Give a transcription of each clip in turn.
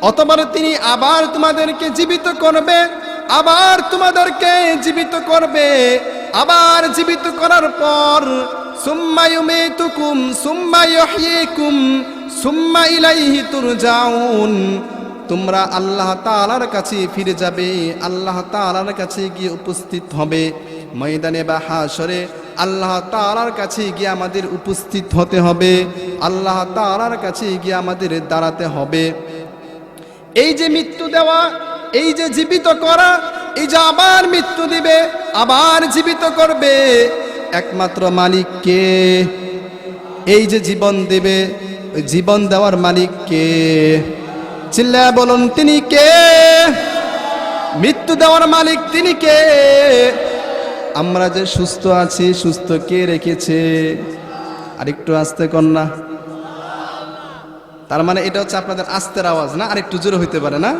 অতবার তিনি আবার তোমাদেরকে জীবিত করবে, আবার তোমাদেরকে জীবিত করবে, আবার জীবিত করার পর তোমরা আল্লাহ তালার কাছে ফিরে যাবে, আল্লাহ তাআলার কাছে গিয়ে উপস্থিত হবে। ময়দানে বা হাসরে আল্লাহ তাআলার কাছে গিয়ে আমাদের উপস্থিত হতে হবে। আল্লাহ তাআলার কাছে গিয়ে আমাদের দাঁড়াতে হবে। এই যে মৃত্যু দেওয়া, এই যে জীবিত করা, এই যে আবার মৃত্যু দিবে, আবার জীবিত করবে, একমাত্র মালিক কে? এই যে জীবন দেবে জীবন দেওয়ার মালিক কে? চিল্লায় বলুন, তিনি কে? মৃত্যু দেওয়ার মালিক তিনি কে? আমরা যে সুস্থ আছি, সুস্থ কে রেখেছে? আরেকটু আসতে কন্যা তার মানে এটা হচ্ছে আপনাদের আস্তের আওয়াজ, না? আরেকটু জোরে হইতে পারে, না?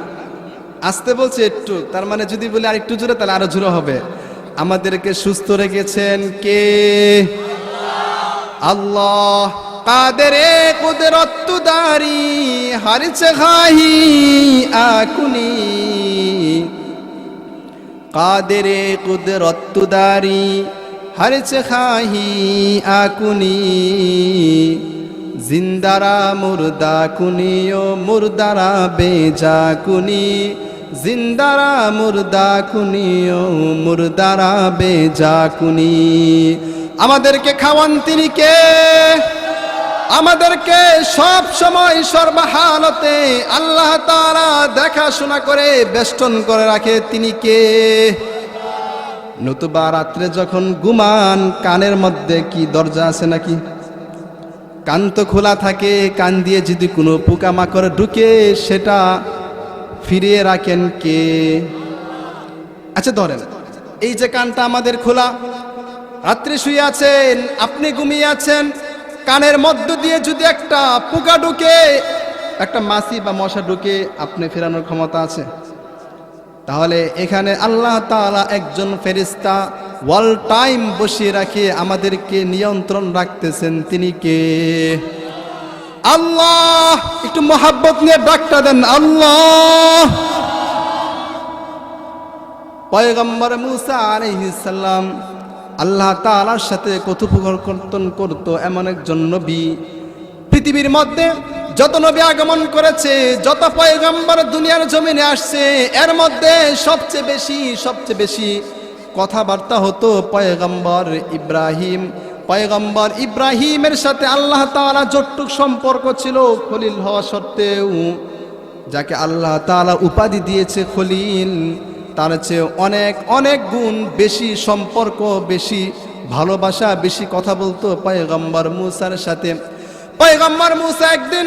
আস্তে বলছে একটু, তার মানে যদি বলি আরেকটু জোরে, তাহলে আরও জোরে হবে। আমাদেরকে সুস্থ রেখেছেন কে? আল্লাহ। কাদেরে কুদরত দারি হারিছে খাহি আকুনি। কাদেরে দারি হারিছে খাহি আকুনি, জিন্দারা মুর্দা কুনিও, মুর্দারা বেজা কুনি, জিন্দারা মুর্দা কুনিও, মুর্দারা বেজা কুনি। আমাদেরকে খাওয়ান তিনি কে? আমাদেরকে সব সময় সর্বহালতে আল্লাহ তাআলা দেখাশোনা করে, বেষ্টন করে রাখে। তিনি কে? নতুবা রাত্রে যখন গুমান, কানের মধ্যে কি দরজা আছে নাকি? কান তো খোলা থাকে, কান দিয়ে যদি কোনো পোকামাকড় ঢুকে, সেটা ফিরিয়ে রাখেন কে? আচ্ছা ধরেন, এই যে কানটা আমাদের খোলা, রাত্রি শুয়ে আছেন, আপনি ঘুমিয়ে আছেন কানের মধ্য দিয়ে যদি একটা পোকা ঢুকে, একটা মাছি বা মশা ঢুকে, আপনি ফেরানোর ক্ষমতা আছে? তাহলে এখানে আল্লাহ তাআলা একজন ফেরিস্তা ওয়াল টাইম বসিয়ে রাখে, আমাদেরকে নিয়ন্ত্রণ রাখতেছেন। তিনি কে? আল্লাহ! একটু মোহাব্বত নিয়ে ডাকটা দেন, আল্লাহ! পয়গম্বর মুসা আলাইহিস সালাম আল্লাহ তাআলার সাথে কথোপকর্তন করত এমন একজন নবী। পৃথিবীর মধ্যে যত নবী আগমন করেছে, যত পয়গম্বর দুনিয়ার জমিনে আসছে, এর মধ্যে সবচেয়ে বেশি সবচেয়ে বেশি কথাবার্তা হতো পয়গম্বর ইব্রাহিম। পয়গম্বর ইব্রাহিমের সাথে আল্লাহ তাআলা যতটুক সম্পর্ক ছিল খলিল হওয়া সত্ত্বেও, যাকে আল্লাহ তাআলা উপাধি দিয়েছে খলিল তার চেয়ে অনেক অনেক গুণ বেশি সম্পর্ক, বেশি ভালোবাসা, বেশি কথা বলতো পয়গম্বর মুসার সাথে। পয়গম্বর মুসা একদিন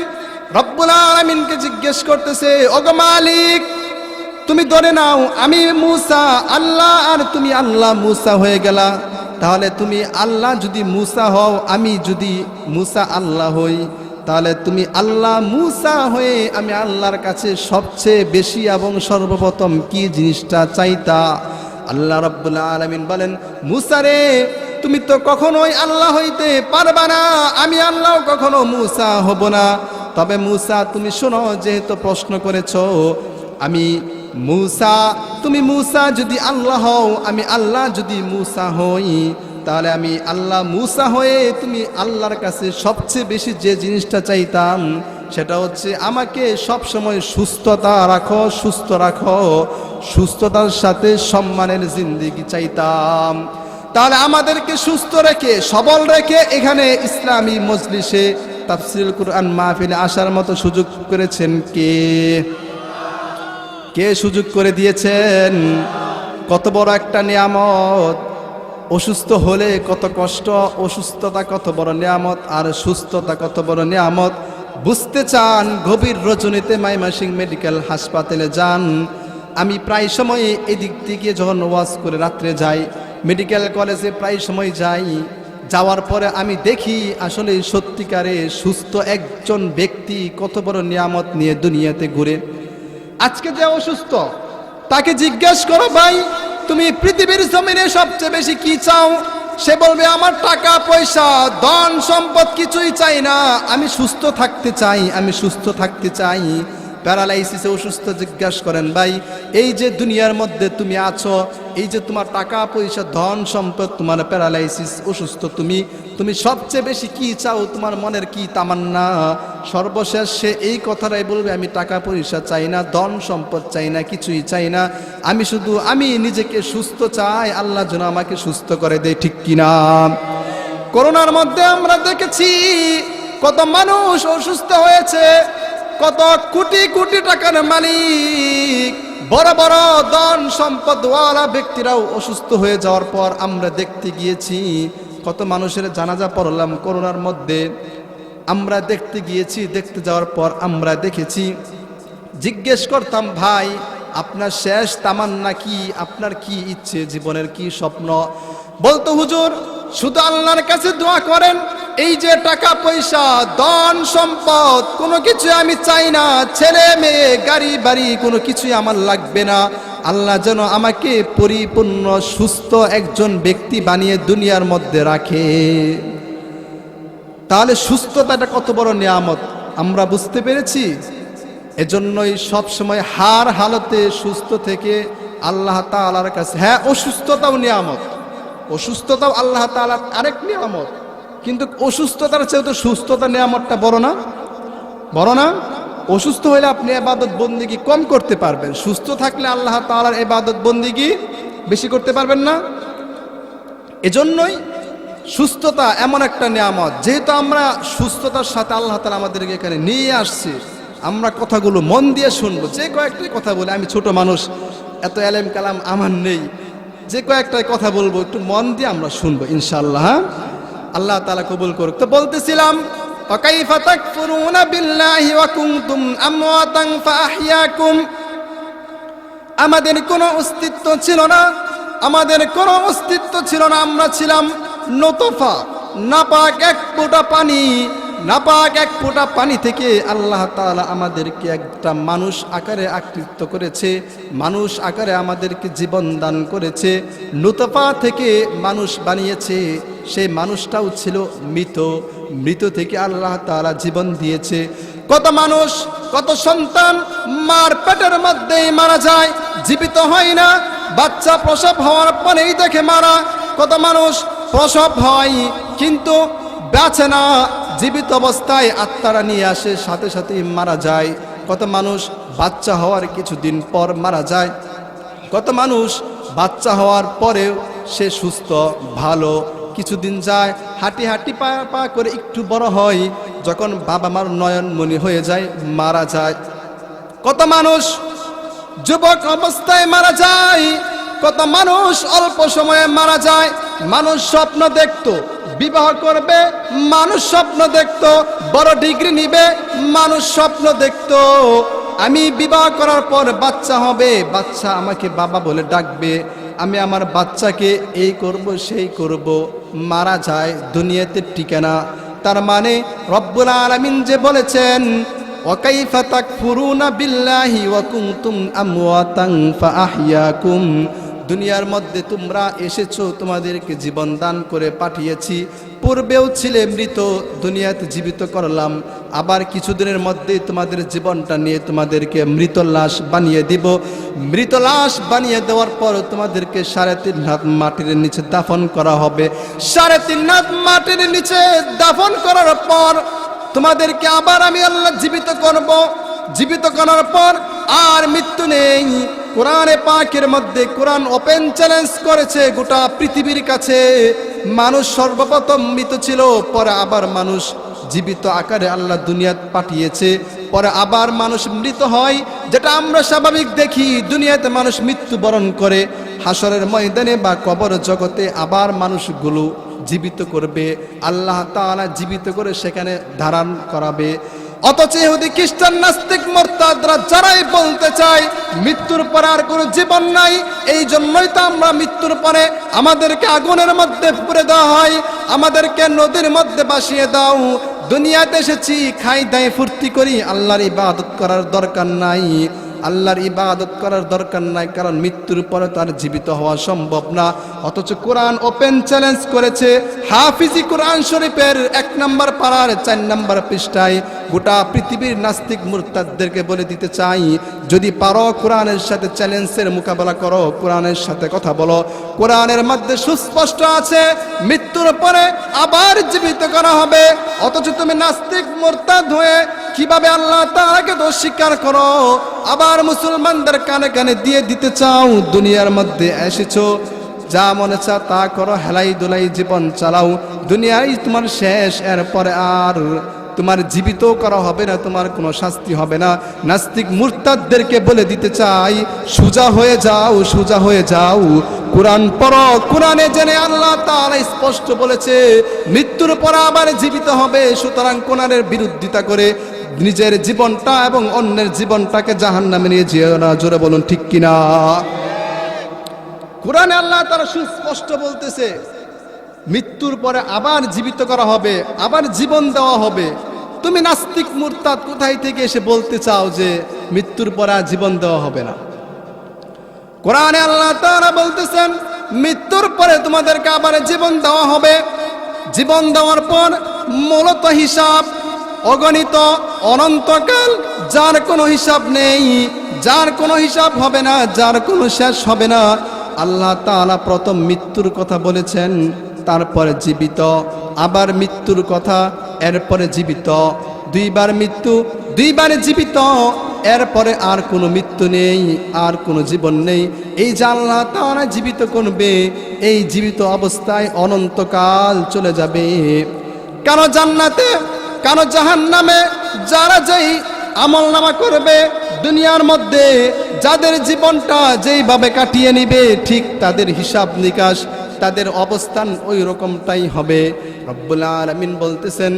রব্বুল আলামিনকে জিজ্ঞেস করতেছে, ওগো মালিক, তুমি ধরে নাও, আমি মুসা, আল্লাহ, আর তুমি আল্লাহ মুসা হয়ে গেলা। তাহলে তুমি আল্লাহ যদি মুসা হও, আমি যদি মুসা আল্লাহ হই। তাহলে তুমি আল্লাহ মুসা হয়ে আমি আল্লাহর কাছে সবচেয়ে বেশি এবং সর্বপ্রথম কি জিনিসটা চাইতা? আল্লাহ রব্বুল্লাহ আলমিন বলেন, মুসা রে, তুমি তো কখনোই আল্লাহ হইতে পারবা না। আমি আল্লাহ কখনো মুসা হব না। তবে মুসা, তুমি শোনো, যেহেতু প্রশ্ন করেছ, আমি মুসা, তুমি মুসা যদি আল্লাহ হও, আমি আল্লাহ যদি মুসা হই তাহলে আমি আল্লাহ মুসা হয়ে তুমি আল্লাহর কাছে সবচেয়ে বেশি যে জিনিসটা চাইতাম, সেটা হচ্ছে আমাকে সব সময় সুস্থতা রাখো, সুস্থ রাখো, সুস্থতার সাথে সম্মানের জিন্দিগি চাইতাম। তাহলে আমাদেরকে সুস্থ রেখে, সবল রেখে এখানে ইসলামী মজলিসে তাফসিল কুরআন মাহফিলে আসার মতো সুযোগ করেছেন কে? কে সুযোগ করে দিয়েছেন? কত বড় একটা নিয়ামত। অসুস্থ হলে কত কষ্ট, অসুস্থতা কত বড় নিয়ামত, আর সুস্থতা কত বড় নিয়ামত? বুঝতে চান, গভীর রজনীতে মাইমাসিং মেডিকেল হাসপাতালে যান। আমি প্রায় সময় এদিক থেকে যখন ওয়াজ করে রাত্রে যাই, মেডিকেল কলেজে প্রায় সময় যাই, যাওয়ার পরে আমি দেখি আসলে সত্যিকারে সুস্থ একজন ব্যক্তি কত বড় নিয়ামত নিয়ে দুনিয়াতে ঘুরে। আজকে যে অসুস্থ, তাকে জিজ্ঞেস করো ভাই তুমি পৃথিবীর জমিনে সবচেয়ে বেশি কি চাও? সে বলবে, আমার টাকা, পয়সা, ধন, সম্পদ কিছুই চাই না। আমি সুস্থ থাকতে চাই, আমি সুস্থ থাকতে চাই। প্যারালাইসিসে অসুস্থ জিজ্ঞাসা করেন, ভাই, এই যে দুনিয়ার মধ্যে তুমি আছো, এই যে তোমার টাকা পয়সা, ধন সম্পদ, তোমার প্যারালাইসিস অসুস্থ, তুমি তুমি সবচেয়ে বেশি কি চাও, তোমার মনের কি তামান্না? সর্বশেষ সে এই কথাটাই বলবে, আমি টাকা পয়সা চাই না, ধন সম্পদ চাই না, কিছুই চাই না। আমি শুধু, আমি নিজেকে সুস্থ চাই, আল্লাহ যেন আমাকে সুস্থ করে দেয়, ঠিক কিনা করোনার মধ্যে আমরা দেখেছি কত মানুষ অসুস্থ হয়েছে। কত কোটি কোটি টাকার মালিক, বড় বড় ধন সম্পদওয়ালা ব্যক্তিরাও অসুস্থ হয়ে যাওয়ার পর আমরা দেখতে গিয়েছি, কত মানুষের জানাজা পড়লাম করোনার মধ্যে। আমরা দেখতে গিয়েছি, দেখতে যাওয়ার পর আমরা দেখেছি, জিজ্ঞেস করতাম, ভাই, আপনার শেষ তামান্না কি? আপনার কি ইচ্ছে? জীবনের কি স্বপ্ন? বলতো, হুজুর শুধু আল্লাহর কাছে দোয়া করেন, এই যে টাকা পয়সা, ধন সম্পদ, কোনো কিছু আমি চাই না। ছেলে, মেয়ে, গাড়ি, বাড়ি, কোনো কিছুই আমার লাগবে না। আল্লাহ যেন আমাকে পরিপূর্ণ, সুস্থ একজন ব্যক্তি বানিয়ে দুনিয়ার মধ্যে রাখে। তাহলে সুস্থতাটা কত বড় নিয়ামত। আমরা বুঝতে পেরেছি? এজন্যই সব সময় হার হালতে সুস্থ থেকে আল্লাহ তাআলার কাছে হ্যাঁ অসুস্থতাও নিয়ামত। অসুস্থতাও আল্লাহ তালার আরেক নিয়ামত। কিন্তু অসুস্থতার চেয়ে তো সুস্থতা নিয়ামতটা বড় না? বড় না? অসুস্থ হলে আপনি এবাদত বন্দিগি কম করতে পারবেন। সুস্থ থাকলে আল্লাহ তাআলার এবাদত বন্দিগি বেশি করতে পারবেন না? এজন্যই সুস্থতা এমন একটা নিয়ামত। যেহেতু আমরা সুস্থতার সাথে আল্লাহ তালা আমাদেরকে এখানে নিয়ে আসছি, আমরা কথাগুলো মন দিয়ে শুনব। যে কয়েকটি কথা বলে, আমি ছোট মানুষ, এত এলেম কালাম আমার নেই। যে কয়েকটাই কথা বলবো একটু মন দিয়ে আমরা শুনবো ইনশাআল্লাহ হ্যাঁ? আল্লাহ তালা কবুল করুক তো বলতেছিলাম وكيف تكفرون بالله وكنتم أمواتا فأحياكم আমাদের কোনো অস্তিত্ব ছিল না আমাদের কোনো অস্তিত্ব ছিল না আমরা ছিলাম নতফা নাপাক এক ফোঁটা পানি নাপাক এক ফোঁটা পানি থেকে আল্লাহ তাআলা আমাদেরকে একটা মানুষ আকারে আকৃষ্ট করেছে, মানুষ আকারে আমাদেরকে জীবন দান করেছে। নতফা থেকে মানুষ বানিয়েছে, সেই মানুষটাও ছিল মৃত মৃত থেকে আল্লাহ তাআলা জীবন দিয়েছে। কত মানুষ, কত সন্তান মার পেটের মধ্যেই মারা যায়, জীবিত হয় না, বাচ্চা প্রসব হওয়ার পরেই দেখে মারা। কত মানুষ প্রসব হয়, কিন্তু বাঁচে না জীবিত অবস্থায় আত্মারা নিয়ে আসে, সাথে সাথেই মারা যায়। কত মানুষ বাচ্চা হওয়ার কিছুদিন পর মারা যায়। কত মানুষ বাচ্চা হওয়ার পরেও সে সুস্থ, ভালো, কিছুদিন যায়, হাঁটি হাঁটি পা পা করে একটু বড় হয়, যখন বাবা মার নয়ন মনি হয়ে যায়, মারা যায়। কত মানুষ যুবক অবস্থায় মারা যায়, কত মানুষ অল্প সময়ে মারা যায়, মানুষ স্বপ্ন দেখতো বিবাহ করবে মানুষ স্বপ্ন দেখতো বড় ডিগ্রি নিবে মানুষ স্বপ্ন দেখতো আমি বিবাহ করার পর বাচ্চা হবে বাচ্চা আমাকে বাবা বলে ডাকবে আমি আমার বাচ্চাকে এই করব সেই করব মারা যায় দুনিয়াতে টিকে না তার মানে রব্বুল আলামিন যে বলেছেন وكيف تكفرون بالله وكنتم أمواتا فأحياكم দুনিয়ার মধ্যে তোমরা এসেছ, তোমাদেরকে জীবন দান করে পাঠিয়েছি। পূর্বেও ছিলে মৃত, দুনিয়াতে জীবিত করলাম। আবার কিছুদিনের মধ্যেই তোমাদের জীবনটা নিয়ে তোমাদেরকে মৃত লাশ বানিয়ে দিব। মৃত লাশ বানিয়ে দেওয়ার পর তোমাদেরকে সাড়ে তিন হাত মাটির নিচে দাফন করা হবে। সাড়ে তিন হাত মাটির নিচে দাফন করার পর তোমাদেরকে আবার আমি আল্লাহ জীবিত করব। জীবিত করার পর আর মৃত্যু নেই। কোরআনে পাকের মধ্যে কোরআন ওপেন চ্যালেঞ্জ করেছে গোটা পৃথিবীর কাছে। মানুষ সর্বপ্রথম মৃত ছিল, পরে আবার মানুষ জীবিত আকারে আল্লাহ দুনিয়াত পাঠিয়েছে, পরে আবার মানুষ মৃত হয়, যেটা আমরা স্বাভাবিক দেখি, দুনিয়াতে মানুষ মৃত্যুবরণ করে, হাসরের ময়দানে বা কবর জগতে আবার মানুষগুলো জীবিত করবে, আল্লাহ তাআলা জীবিত করে সেখানে ধারণ করাবে। অথচ ইহুদি খ্রিস্টান, নাস্তিক, মর্তাদরা যারাই বলতে চায়, মৃত্যুর পরে আর কোনো জীবন নাই এই জন্যই তো আমরা মৃত্যুর পরে আমাদেরকে আগুনের মধ্যে পুড়ে দেওয়া হয়, আমাদেরকে নদীর মধ্যে বাসিয়ে দাও। দুনিয়াতে এসেছি, খাই দায় ফুর্তি করি, আল্লাহর ইবাদত করার দরকার নাই। আল্লাহর ইবাদত করার দরকার নাই, কারণ মৃত্যুর পরে তার জীবিত হওয়া সম্ভব না। অথচ কোরআন ওপেন চ্যালেঞ্জ করেছে, হাফিজি কোরআন শরীফের এক নম্বর পাড়ার চার নম্বর পৃষ্ঠায় গোটা পৃথিবীর নাস্তিক মুরতাদদেরকে বলে দিতে চাই, যদি পারো কোরআনের সাথে চ্যালেঞ্জের মোকাবেলা করো, কোরআনের সাথে কথা বলো। কোরআনের মধ্যে সুস্পষ্ট আছে, মৃত্যুর পরে আবার জীবিত করা হবে। অথচ তুমি নাস্তিক মোরতাদ হয়ে কীভাবে আল্লাহ তাআলাকে তো স্বীকার করো? আবার মুসলমানদের কানে কানে দিয়ে দিতে চাও, দুনিয়ার মধ্যে এসেছ। যা মনে চা তা করো, হেলাই দুলাই জীবন চালাও। দুনিয়ায় তোমার শেষ, এরপরে আর তোমার জীবিত করা হবে না, তোমার কোনো শাস্তি হবে না। নাস্তিক মুরতাদদেরকে বলে দিতে চাই, সোজা হয়ে যাও, সোজা হয়ে যাও। কোরআন পড়ো, কোরআনে জেনে আল্লাহ তাআলা স্পষ্ট বলেছে, মৃত্যুর পর আবার জীবিত হবে, সুতরাং কোরআনের বিরোধিতা করে নিজের জীবনটা এবং অন্যের জীবনটাকে জাহান্নামে নিয়ে যেও না, জোরে বলুন, ঠিক কিনা? কোরআনে আল্লাহ তারা সুস্পষ্ট বলতেছে, মৃত্যুর পরে আবার জীবিত করা হবে, আবার জীবন দেওয়া হবে। তুমি নাস্তিক মুরতাদ কোথায় থেকে এসে বলতে চাও যে মৃত্যুর পরে জীবন দেওয়া হবে না? কোরআনে আল্লাহ তারা বলতেছেন, মৃত্যুর পরে তোমাদেরকে আবার জীবন দেওয়া হবে। জীবন দেওয়ার পর মূলত হিসাব অগণিত অনন্তকাল, যার কোনো হিসাব নেই, যার কোনো হিসাব হবে না, যার কোনো শেষ হবে না। আল্লাহ তাআলা প্রথম মৃত্যুর কথা বলেছেন, তারপরে জীবিত, আবার মৃত্যুর কথা, এরপরে জীবিত। দুইবার মৃত্যু, দুইবার জীবিত, এরপরে আর কোনো মৃত্যু নেই, আর কোনো জীবন নেই। এই যে আল্লাহ তারা জীবিত করবে, এই জীবিত অবস্থায় অনন্তকাল চলে যাবে। কেন জান্নাতে? কেন জাহান নামে যারা যেই আমল নামা করবে দুনিয়ার মধ্যে যাদের জীবনটা যেইভাবে কাটিয়ে নিবে ঠিক তাদের হিসাব নিকাশ তাদের অবস্থান ওই রকমটাই হবে রব্বুল আলামিন বলতেছেন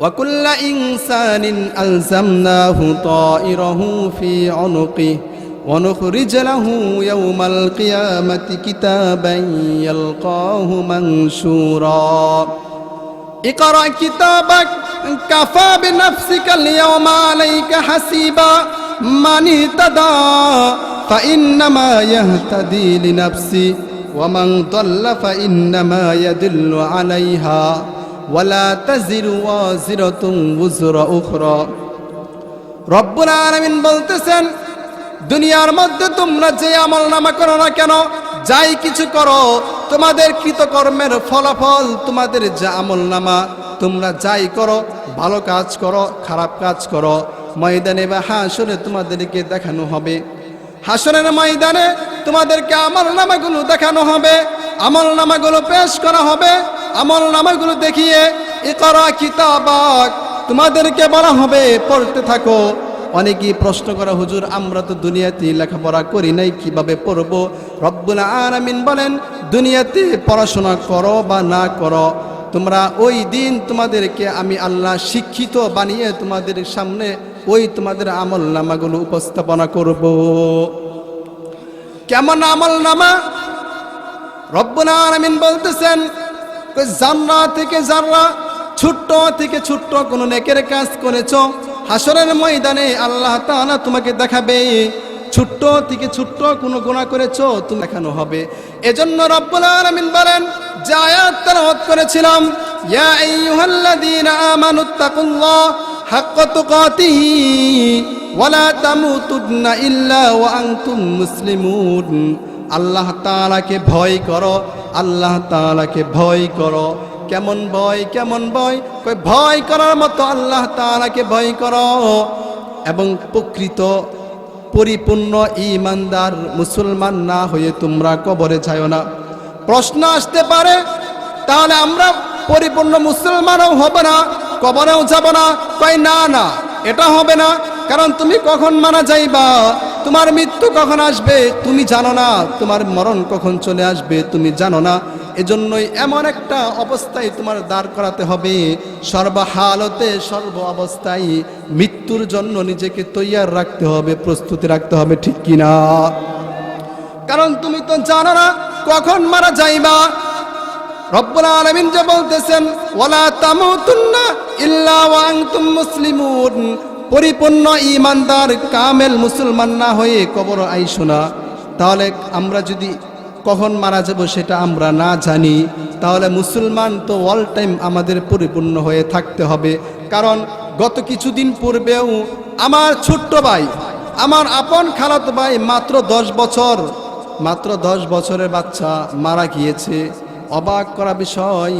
وكل إنسان ألزمناه طائره في عنقه ونخرج له يوم القيامة كتابا يلقاه منشورا اقرأ كتابك كفى بنفسك اليوم عليك حسيبا من اهتدى فإنما يهتدي لنفسه ومن ضل فإنما يدل عليها ولا تزر وازرة وزر أخرى রব্বুল আলামিন বলতেছেন দুনিয়ার মধ্যে তোমরা যে আমল নামা করো না কেন যাই কিছু করো তোমাদের কৃতকর্মের ফলাফল, তোমাদের যা আমল নামা, তোমরা যাই করো, ভালো কাজ করো, খারাপ কাজ করো, ময়দানে বা হাসরে তোমাদেরকে দেখানো হবে। হাসরের ময়দানে তোমাদেরকে আমল নামাগুলো দেখানো হবে, আমল নামাগুলো পেশ করা হবে, আমল নামাগুলো দেখিয়ে এ করা কিতাবাক তোমাদেরকে বলা হবে, পড়তে থাকো। অনেকেই প্রশ্ন করা, হুজুর, আমরা তো দুনিয়াতে লেখাপড়া করি নাই, কীভাবে পড়ব? রব্বুল আলামিন বলেন দুনিয়াতে পড়াশোনা করো বা না করো, তোমরা ওই দিন তোমাদেরকে আমি আল্লাহ শিক্ষিত বানিয়ে তোমাদের সামনে ওই তোমাদের আমল নামাগুলো উপস্থাপনা করব। কেমন আমল নামা? রব্বুল বলতেছেন জান্না থেকে জাররা ছোট্ট থেকে ছোট্ট কোনো নেকের কাজ করেছ, হাসরের ময়দানে আল্লাহ তাআলা তোমাকে দেখাবে। ছোট্ট থেকে ছোট্ট কোনো গুনাহ করেছ, তুমি দেখানো হবে। এজন্য রব্বুল আলামিন বলেন, যে আয়াত তেলাওয়াত করেছিলাম, ইয়া আইয়ুহাল্লাযীনা আমানুত্তাকুল্লাহ হাক্কা তুকাতিহি ওয়ালা তামুতুন্না ইল্লা ওয়া আনতুম মুসলিমুন। আল্লাহ তাআলাকে ভয় করো, আল্লাহ তাআলাকে ভয় করো। কেমন ভয় কেমন ভয়? কই, ভয় করার মতো আল্লাহ তাআলাকে ভয় করো। এবং প্রকৃত পরিপূর্ণ ইমানদার মুসলমান না হয়ে তোমরা কবরে যাও না। প্রশ্ন আসতে পারে, তাহলে আমরা পরিপূর্ণ মুসলমানও হব না, কবরেও যাব না। কই না না, এটা হবে না, কারণ তুমি কখন মারা যাইবা? তোমার মৃত্যু কখন আসবে? তুমি জানো না, তোমার মরণ কখন চলে আসবে? তুমি জানো না। এজন্যই এমন একটা অবস্থায় তোমার দাঁড় করাতে হবে। সর্বহালতে সর্ব অবস্থায় মৃত্যুর জন্য নিজেকে তৈয়ার রাখতে হবে, প্রস্তুতি রাখতে হবে, ঠিক কিনা কারণ তুমি তো জানো না কখন মারা যাইবা। রব্বুল আলামিন যে বলতেছেন, ওয়ালা তামুতুন্না ইল্লা ওয়া আনতুম মুসলিমুন। পরিপূর্ণ ইমানদার কামেল মুসলমান না হয়ে কবর আইসো না। তাহলে আমরা যদি কখন মারা যাব সেটা আমরা না জানি। তাহলে মুসলমান তো অল টাইম আমাদের পরিপূর্ণ হয়ে থাকতে হবে। কারণ গত কিছুদিন পূর্বেও আমার ছোট্ট ভাই, আমার আপন খালাতো ভাই মাত্র দশ বছর, মাত্র দশ বছরের বাচ্চা মারা গিয়েছে। অবাক করা বিষয়,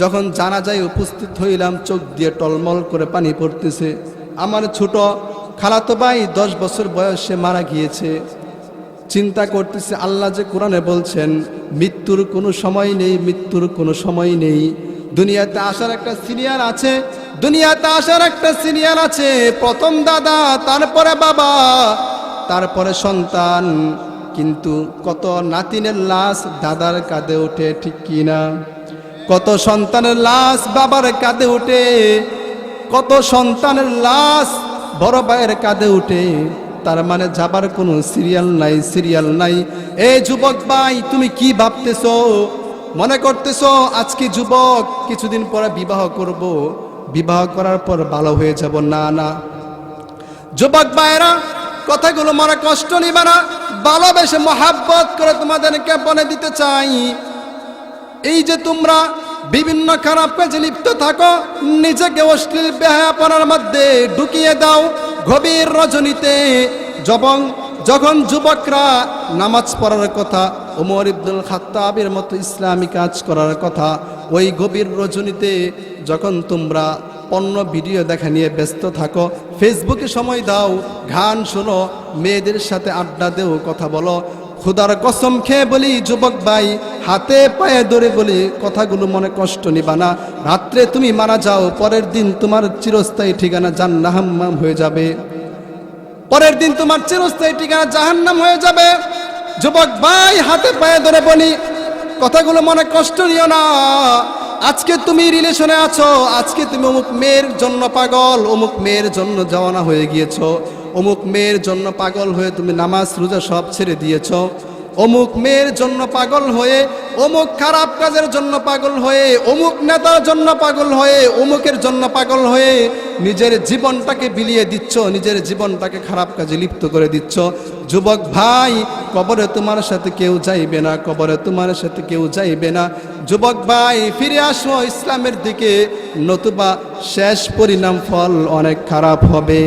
যখন জানা যায় উপস্থিত হইলাম, চোখ দিয়ে টলমল করে পানি পড়তেছে। আমার ছোট খালাতো ভাই দশ বছর বয়সে মারা গিয়েছে। চিন্তা করতেছে, আল্লাহ যে কোরআনে বলছেন, মৃত্যুর কোনো সময় নেই, মৃত্যুর কোনো সময় নেই। দুনিয়াতে আসার একটা সিরিয়াল আছে, দুনিয়াতে আসার একটা সিরিয়াল আছে, প্রথম দাদা, তারপরে বাবা, তারপরে সন্তান। কিন্তু কত নাতিনের লাশ দাদার কাঁধে ওঠে, ঠিক কি না কত সন্তানের লাশ বাবার কাঁধে ওঠে, কত সন্তানের লাশ বড় ভাইয়ের কাঁধে উঠে তার মানে যাবার কোনো সিরিয়াল নাই সিরিয়াল নাই। এই যুবক ভাই, তুমি কি ভাবতেছ? মনে করতেছ, আজকে যুবক, কিছুদিন পরে বিবাহ করব। বিবাহ করার পর ভালো হয়ে যাব? না না। যুবক ভাইরা কথাগুলো মনে কষ্ট নিবে না। ভালোবেসে মহাব্বত করে তোমাদেরকে বলে দিতে চাই। এই যে তোমরা বিভিন্ন খারাপ কাজে লিপ্ত থাকো, নিজেকে অশ্লীল বেহায়াপনার মধ্যে ঢুকিয়ে দাও। গভীর রজনীতে যবং যখন যুবকরা নামাজ পড়ার কথা ওমর ইবদুল খাত্তাবের মতো ইসলামী কাজ করার কথা, ওই গভীর রজনীতে যখন তোমরা পণ্য ভিডিও দেখা নিয়ে ব্যস্ত থাকো, ফেসবুকে সময় দাও ঘান শোনো, মেয়েদের সাথে আড্ডা দেও, কথা বলো খুদার কসম খেয়ে বলি, যুবক ভাই, হাতে পায়ে ধরে বলি, কথাগুলো মনে কষ্ট নিবা না। রাত্রে তুমি মারা যাও, পরের দিন তোমার চিরস্থায়ী ঠিকানা জান্নাহাম্মাম হয়ে যাবে। পরের দিন তোমার চিরস্থায়ী ঠিকানা জাহান্নাম হয়ে যাবে। যুবক ভাই, হাতে পায়ে ধরে বলি, কথাগুলো মনে কষ্ট নিও না। আজকে তুমি রিলেশনে আছো, আজকে তুমি অমুক মেয়ের জন্য পাগল, অমুক মেয়ের জন্য জওয়ানা হয়ে গিয়েছো। অমুক মেয়ের জন্য পাগল হয়ে তুমি নামাজ, রোজা সব ছেড়ে দিয়েছ। অমুক মেয়ের জন্য পাগল হয়ে, অমুক খারাপ কাজের জন্য পাগল হয়ে, অমুক নেতার জন্য পাগল হয়ে, অমুকের জন্য পাগল হয়ে নিজের জীবনটাকে বিলিয়ে দিচ্ছ, নিজের জীবনটাকে খারাপ কাজে লিপ্ত করে দিচ্ছ। যুবক ভাই, কবরে তোমার সাথে কেউ যাইবে না, কবরে তোমার সাথে কেউ যাইবে না। যুবক ভাই, ফিরে আসো ইসলামের দিকে, নতুবা শেষ পরিণাম ফল অনেক খারাপ হবে।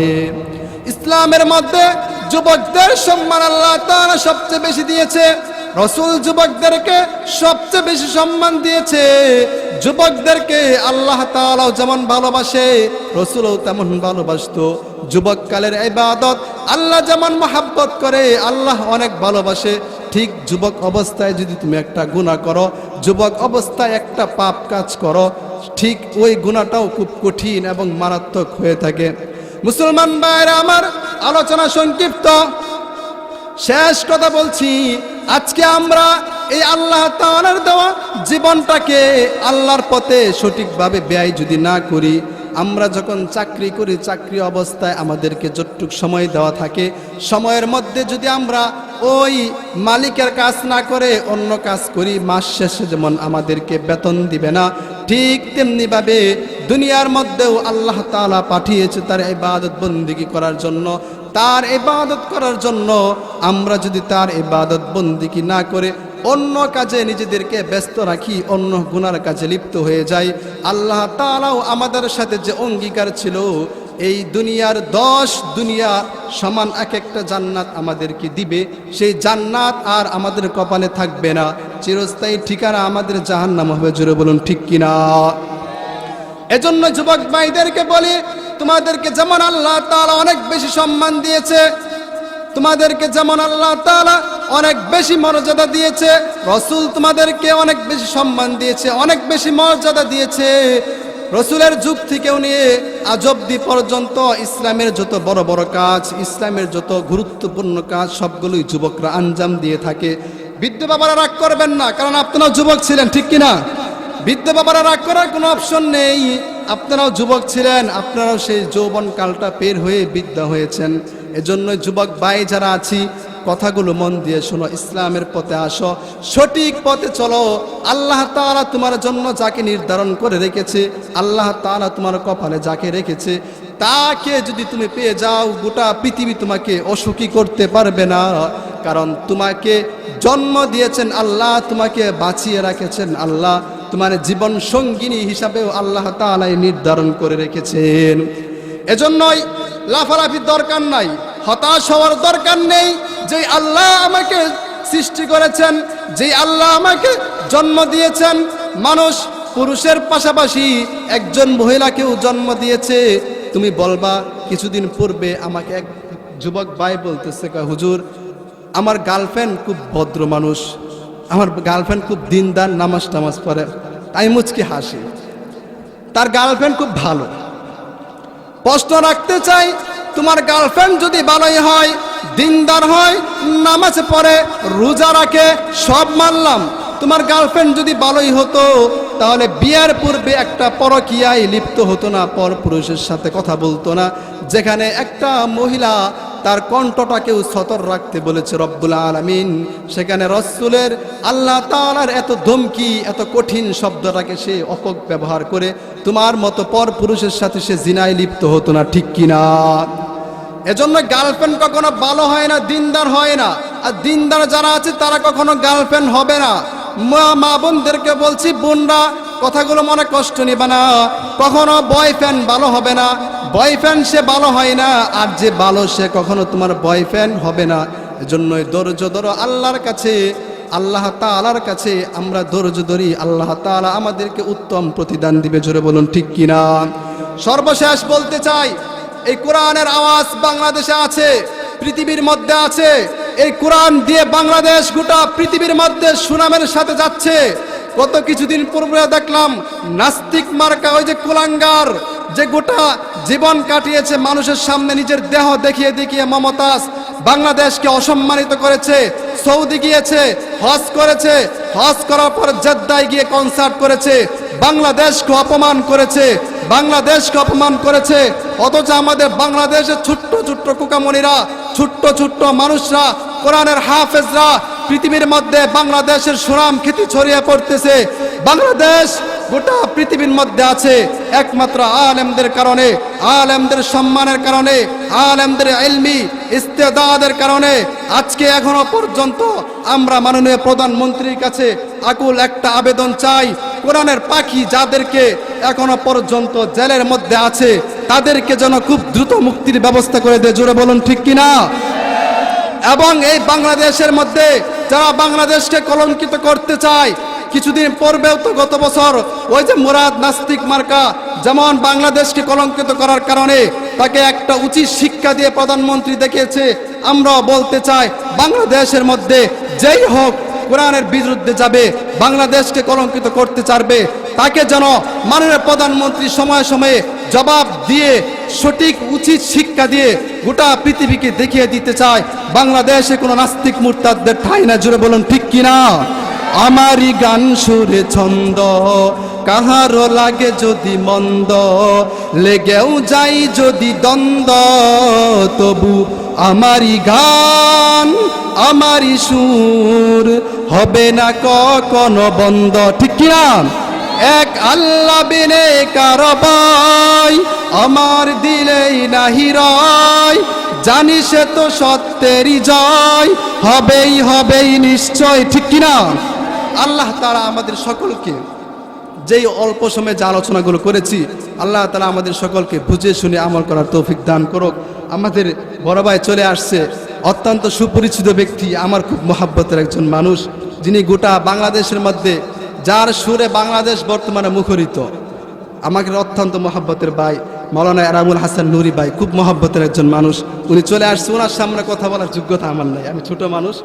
ইসলামের মধ্যে যুবকদের সম্মান আল্লাহ তাআলা সবচেয়ে বেশি দিয়েছে, রসুল যুবকদেরকে সবচেয়ে বেশি সম্মান দিয়েছে, যুবকদেরকে আল্লাহ তাআলাও যেমন ভালোবাসে, রসুলও তেমন ভালোবাসতো। যুবককালের ইবাদত, আল্লাহ যেমন মহাব্বত করে, আল্লাহ অনেক ভালোবাসে। ঠিক যুবক অবস্থায় যদি তুমি একটা গুনাহ করো, যুবক অবস্থায় একটা পাপ কাজ করো, ঠিক ওই গুণাটাও খুব কঠিন এবং মারাত্মক হয়ে থাকে। মুসলমান ভাইরা, আমার আলোচনা সংক্ষিপ্ত। শেষ কথা বলছি, আজকে আমরা এই আল্লাহ তাআলার দেওয়া জীবনটাকে আল্লাহর পথে সঠিকভাবে ব্যয় যদি না করি আমরা যখন চাকরি করি, চাকরি অবস্থায় আমাদেরকে যতটুক সময় দেওয়া থাকে, সময়ের মধ্যে যদি আমরা ওই মালিকের কাজ না করে অন্য কাজ করি, মাস শেষে যেমন আমাদেরকে বেতন দিবে না, ঠিক তেমনিভাবে দুনিয়ার মধ্যেও আল্লাহ তাআলা পাঠিয়েছে তার ইবাদত বন্দিগি করার জন্য। তার ইবাদত করার জন্য আমরা যদি তার ইবাদত বন্দিগি না করে অন্য কাজে নিজেদেরকে ব্যস্ত রাখি, অন্য গুনার কাজে লিপ্ত হয়ে যাই। আল্লাহ তালাও আমাদের সাথে যে অঙ্গীকার ছিল, এই দুনিয়ার দশ দুনিয়া সমান এক একটা জান্নাত আমাদেরকে দিবে। সেই জান্নাত আর আমাদের কপালে থাকবে না। চিরস্থায়ী ঠিকানা আমাদের জাহান্নাম হবে জুড়ে বলুন, ঠিক কিনা? এজন্য যুবক ভাইদেরকে বলি, তোমাদেরকে যেমন আল্লাহ তাআলা অনেক বেশি সম্মান দিয়েছে, তোমাদেরকে যেমন আল্লাহ তাআলা অনেক বেশি মর্যাদা দিয়েছে। রসুল তোমাদেরকে অনেক বেশি সম্মান দিয়েছে, অনেক বেশি মর্যাদা দিয়েছে। রসুলের যুগ থেকেও নিয়ে আজ অব্দি পর্যন্ত ইসলামের যত বড় বড় কাজ, ইসলামের যত গুরুত্বপূর্ণ কাজ, সবগুলোই যুবকরা আঞ্জাম দিয়ে থাকে। বৃদ্ধ বাবারা রাগ করবেন না, কারণ আপনারাও যুবক ছিলেন, ঠিক কিনা? বৃদ্ধ বাবারা রাগ করার কোনো অপশন নেই। আপনারাও যুবক ছিলেন, আপনারাও সেই যৌবন কালটা পের হয়ে বিদ্যা হয়েছেন। এজন্য যুবক ভাই যারা আছি কথাগুলো মন দিয়ে শোনো, ইসলামের পথে আসো, সঠিক পথে চলো। আল্লাহ তাআলা তোমার জন্য যাকে নির্ধারণ করে রেখেছে, আল্লাহ তাআলা তোমার কপালে যাকে রেখেছে, তাকে যদি তুমি পেয়ে যাও, গোটা পৃথিবী তোমাকে অসুখী করতে পারবে না। কারণ তোমাকে জন্ম দিয়েছেন আল্লাহ, তোমাকে বাঁচিয়ে রাখেছেন আল্লাহ, তোমার জীবন সঙ্গিনী হিসাবেও আল্লাহ তালাই নির্ধারণ করে রেখেছেন। এজন্যই লাফালাফির দরকার নাই। হতাশ হওয়ার দরকার নেই। যে আল্লাহ আমাকে সৃষ্টি করেছেন যে আল্লাহ আমাকে জন্ম দিয়েছেন, মানুষ পুরুষের পাশাপাশি একজন মহিলাকেও জন্ম দিয়েছে। তুমি বলবা, কিছুদিন পূর্বে আমাকে এক যুবক ভাই বলতেছে হুজুর, আমার গার্লফ্রেন্ড খুব ভদ্র মানুষ। আমার গার্লফ্রেন্ড খুব দিনদার, নামাজ টামাজ পড়ে আমি মুচকি হাসি। তার গার্লফ্রেন্ড খুব ভালো। প্রশ্ন রাখতে চাই তোমার গার্লফ্রেন্ড যদি ভালোই হয়, দিনদার হয়, নামাজ পড়ে, রোজা রাখে, সব মানলাম। তোমার গার্লফ্রেন্ড যদি ভালোই হতো, তাহলে বিয়ার পূর্বে একটা পরকিয়ায় লিপ্ত হতো না, পর পুরুষের সাথে কথা বলতো না। যেখানে একটা মহিলা তার কণ্ঠটাকেও সতর রাখতে বলেছে, রব্বুল আলমিন। সেখানে রসুলের আল্লাহ তালার এত ধমকি, এত কঠিন শব্দটাকে সে অপক ব্যবহার করে, তোমার মতো পর পুরুষের সাথে সে জিনায় লিপ্ত হতো না, ঠিক কিনা? এজন্য গার্লফ্রেন্ড কখনো ভালো হয় না, দিনদার হয় না। আর দিনদার যারা আছে, তারা কখনো গার্লফ্রেন্ড হবে না। মা মা বোনদেরকে বলছি, বোনরা, কথাগুলো মনে কষ্ট নিবে না। কখনো বয়ফ্রেন্ড ভালো হবে না। বয়ফ্রেন্ড সে ভালো হয় না, আর যে ভালো সে কখনো তোমার বয়ফ্রেন্ড হবে না। এজন্যই ধৈর্য ধরো আল্লাহর কাছে, আল্লাহ তালার কাছে। আমরা ধৈর্য ধরি, আল্লাহ তালা আমাদেরকে উত্তম প্রতিদান দিবে, জোরে বলুন ঠিক কিনা? সর্বশেষ বলতে চাই, এই কোরআনের আওয়াজ বাংলাদেশে আছে, পৃথিবীর মধ্যে আছে। এই কোরআন দিয়ে বাংলাদেশ গোটা পৃথিবীর মধ্যে সুনামের সাথে যাচ্ছে। গত কিছুদিন পূর্বে দেখলাম, নাস্তিক মার্কা ওই যে কুলাঙ্গার, যে গোটা জীবন কাটিয়েছে মানুষের সামনে, নিজের দেহ দেখিয়ে দেখিয়ে মমতাজ বাংলাদেশকে অসম্মানিত করেছে, সৌদি গিয়েছে, হজ করেছে, হজ করার পর জেদ্দায় গিয়ে কনসার্ট করেছে, বাংলাদেশকে অপমান করেছে, বাংলাদেশকে অপমান করেছে, অথচ আমাদের বাংলাদেশের ছোট্ট ছোট্ট কুকামণিরা ছোট্ট ছোট্ট মানুষরা, কোরআনের হাফেজরা, পৃথিবীর মধ্যে বাংলাদেশের সুনাম খ্যাতি ছড়িয়ে পড়তেছে, বাংলাদেশ গোটা পৃথিবীর মধ্যে আছে একমাত্র আলেমদের কারণে, আলেমদের সম্মানের কারণে, আলেমদের এলমি ইস্তেদাদের কারণে। আজকে এখনও পর্যন্ত আমরা মাননীয় প্রধানমন্ত্রীর কাছে আকুল একটা আবেদন চাই। কোরআনের পাখি যাদেরকে এখনও পর্যন্ত জেলের মধ্যে আছে, তাদেরকে যেন খুব দ্রুত মুক্তির ব্যবস্থা করে দেয়। জোরে বলুন, ঠিক কিনা? এবং এই বাংলাদেশের মধ্যে যারা বাংলাদেশকে কলঙ্কিত করতে চায় কিছুদিন পূর্বেও তো গত বছর ওই যে মুরাদ নাস্তিক মার্কা যেমন বাংলাদেশকে কলঙ্কিত করার কারণে তাকে একটা উচিত শিক্ষা দিয়ে প্রধানমন্ত্রী দেখিয়েছে আমরা বলতে চাই বাংলাদেশের মধ্যে যেই হোক কোরআনের বিরুদ্ধে যাবে, বাংলাদেশকে কলঙ্কিত করতে চাইবে, তাকে যেন মাননীয় প্রধানমন্ত্রী সময়ে সময়ে জবাব দিয়ে, সঠিক উচিত শিক্ষা দিয়ে গোটা পৃথিবীকে দেখিয়ে দিতে চায়। বাংলাদেশে কোনো নাস্তিক মুরতাদদের ঠাই না জুড়ে বলুন, ঠিক কিনা? আমারই গান সুরে ছন্দ কাহারও লাগে যদি মন্দ, লেগেও যাই যদি দ্বন্দ্ব, তবু আমারই গান, আমারই সুর, হবে না কখনো বন্ধ। ঠিক এক আল্লাহ বিনে কারবাই আমার দিলেই নাহি রয়। জানি সে তো সত্যেরই জয়, হবেই হবেই নিশ্চয়। ঠিক কিনা? আল্লাহ তারা আমাদের সকলকে যেই অল্প সময়ে যে আলোচনাগুলো করেছি, আল্লাহ তালা আমাদের সকলকে বুঝে শুনে আমল করার তৌফিক দান করুক। আমাদের বড় ভাই চলে আসছে, অত্যন্ত সুপরিচিত ব্যক্তি, আমার খুব মহাব্বতের একজন মানুষ, যিনি গোটা বাংলাদেশের মধ্যে, যার সুরে বাংলাদেশ বর্তমানে মুখরিত। আমাকে অত্যন্ত মহাব্বতের ভাই মৌলানা এরামুল হাসান নুরি ভাই, খুব মহাব্বতের একজন মানুষ। উনি চলে আসছে ওনার সামনে কথা বলার যোগ্যতা আমার নাই। আমি ছোট মানুষ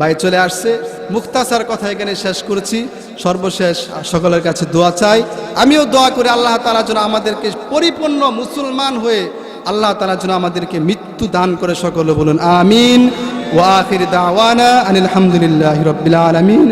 ভাই চলে আসছে। মুক্তাসার কথা এখানে শেষ করেছি। সর্বশেষ সকলের কাছে দোয়া চাই। আমিও দোয়া করে আল্লাহ তালা যেন আমাদেরকে পরিপূর্ণ মুসলমান হয়ে আল্লাহ তালা যেন আমাদেরকে মৃত্যু দান করে সকলে বলুন, আমিন। ওয়া আখির দাওয়ানা আনিল আলহামদুলিল্লাহ রবিল আলামিন।